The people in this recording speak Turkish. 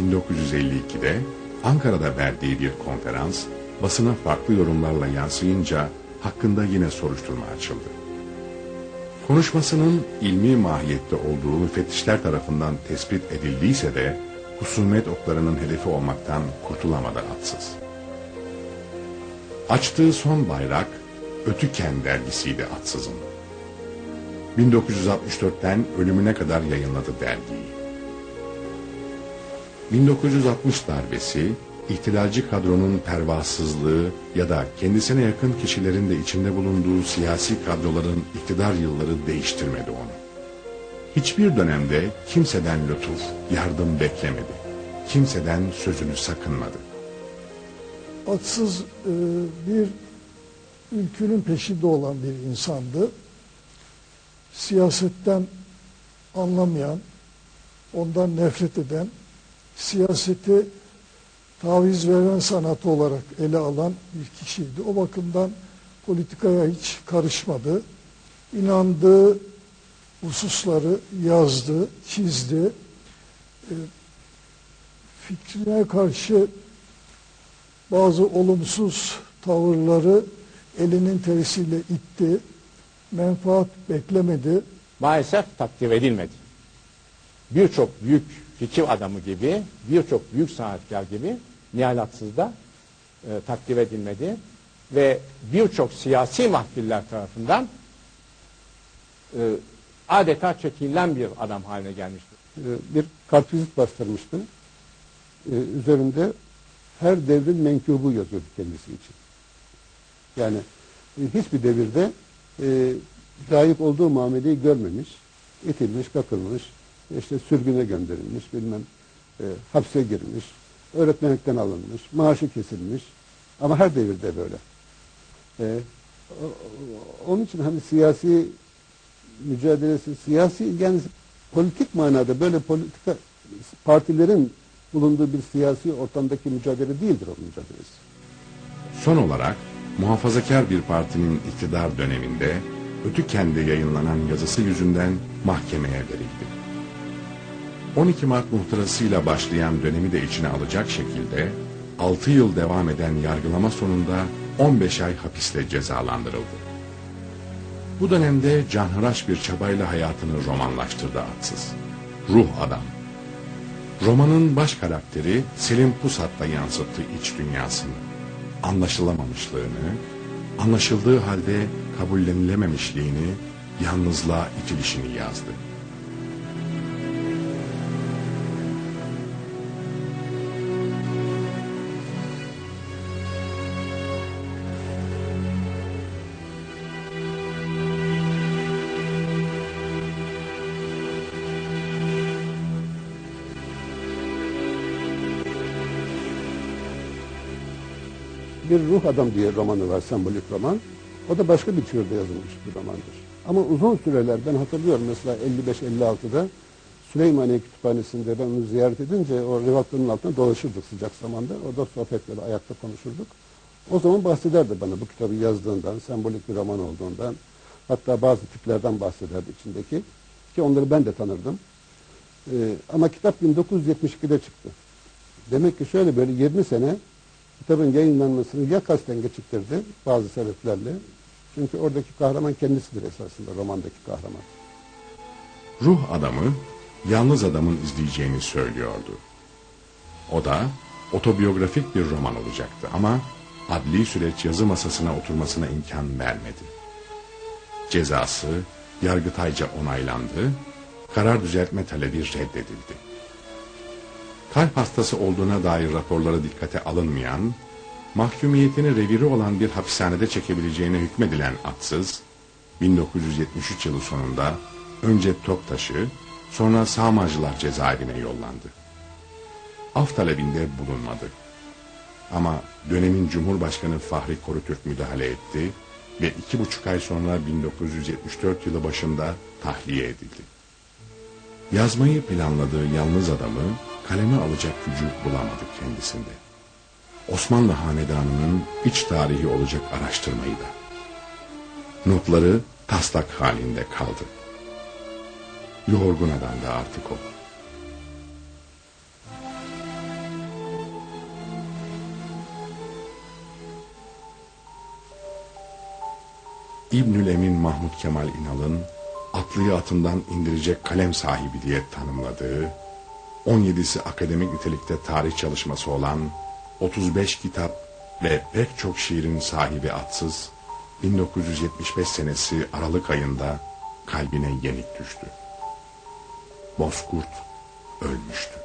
1952'de Ankara'da verdiği bir konferans basına farklı yorumlarla yansıyınca hakkında yine soruşturma açıldı. Konuşmasının ilmi mahiyette olduğu müfettişler tarafından tespit edildiyse de husumet oklarının hedefi olmaktan kurtulamadı atsız. Açtığı son bayrak Ötüken dergisiydi atsızın. 1964'ten ölümüne kadar yayınladı dergiyi. 1960 darbesi, ihtilalci kadronun pervasızlığı ya da kendisine yakın kişilerin de içinde bulunduğu siyasi kadroların iktidar yılları değiştirmedi onu. Hiçbir dönemde kimseden lütuf, yardım beklemedi. Kimseden sözünü sakınmadı. Atsız e, bir ülkünün peşinde olan bir insandı. Siyasetten anlamayan, ondan nefret eden, siyaseti taviz veren sanatı olarak ele alan bir kişiydi. O bakımdan politikaya hiç karışmadı. İnandığı hususları yazdı, çizdi. E, fikrine karşı bazı olumsuz tavırları elinin terisiyle itti. Menfaat beklemedi. maalesef takdir edilmedi. Birçok büyük fikir adamı gibi, birçok büyük sanatkar gibi Nihal Atsız da e, takdir edilmedi ve birçok siyasi mahfiller tarafından e, adeta çekilen bir adam haline gelmiştir. e, bir kartvizit bastırmıştım. E, üzerinde her devrin menkubu yazıyordu kendisi için. Yani e, hiçbir devirde e, layık olduğu muameleyi görmemiş, itilmiş, kakılmış, işte sürgüne gönderilmiş, bilmem e, hapse girmiş, öğretmenlikten alınmış, maaşı kesilmiş. Ama her devirde böyle. E, o- onun için hani siyasi mücadelesi, siyasi yani politik manada böyle politika partilerin bulunduğu bir siyasi ortamdaki mücadele değildir o mücadelesi. Son olarak muhafazakar bir partinin iktidar döneminde Ötüken'de yayınlanan yazısı yüzünden mahkemeye verildi. 12 Mart muhtırasıyla başlayan dönemi de içine alacak şekilde 6 yıl devam eden yargılama sonunda 15 ay hapisle cezalandırıldı. Bu dönemde canhıraş bir çabayla hayatını romanlaştırdı atsız. Ruh adam. Romanın baş karakteri Selim Pusat'ta yansıttı iç dünyasını. Anlaşılamamışlığını, anlaşıldığı halde kabullenilememişliğini, yalnızlığa itilişini yazdı. Bir ruh adam diye romanı var, sembolik roman. O da başka bir türde yazılmış bir romandır. Ama uzun süreler ben hatırlıyorum mesela 55-56'da Süleymaniye Kütüphanesi'nde ben onu ziyaret edince o revaktörün altında dolaşırdık sıcak zamanda. Orada sohbet böyle ayakta konuşurduk. O zaman bahsederdi bana bu kitabı yazdığından, sembolik bir roman olduğundan. Hatta bazı tiplerden bahsederdi içindeki. Ki onları ben de tanırdım. Ee, ama kitap 1972'de çıktı. Demek ki şöyle böyle 20 sene kitabın yayınlanmasını ya kasten geciktirdi bazı sebeplerle. Çünkü oradaki kahraman kendisidir esasında romandaki kahraman. Ruh adamı yalnız adamın izleyeceğini söylüyordu. O da otobiyografik bir roman olacaktı ama adli süreç yazı masasına oturmasına imkan vermedi. Cezası yargıtayca onaylandı, karar düzeltme talebi reddedildi. Kalp hastası olduğuna dair raporları dikkate alınmayan, mahkumiyetini reviri olan bir hapishanede çekebileceğine hükmedilen atsız, 1973 yılı sonunda önce Toktaş'ı, sonra Sağmacılar cezaevine yollandı. Af talebinde bulunmadı. Ama dönemin Cumhurbaşkanı Fahri Korutürk müdahale etti ve iki buçuk ay sonra 1974 yılı başında tahliye edildi. Yazmayı planladığı yalnız adamı kaleme alacak gücü bulamadı kendisinde. Osmanlı Hanedanı'nın iç tarihi olacak araştırmayı da. Notları taslak halinde kaldı. Yorgun adam da artık o. İbnül Emin Mahmut Kemal İnal'ın atlıyı atından indirecek kalem sahibi diye tanımladığı 17'si akademik nitelikte tarih çalışması olan 35 kitap ve pek çok şiirin sahibi atsız 1975 senesi Aralık ayında kalbine yenik düştü. Bozkurt ölmüştü.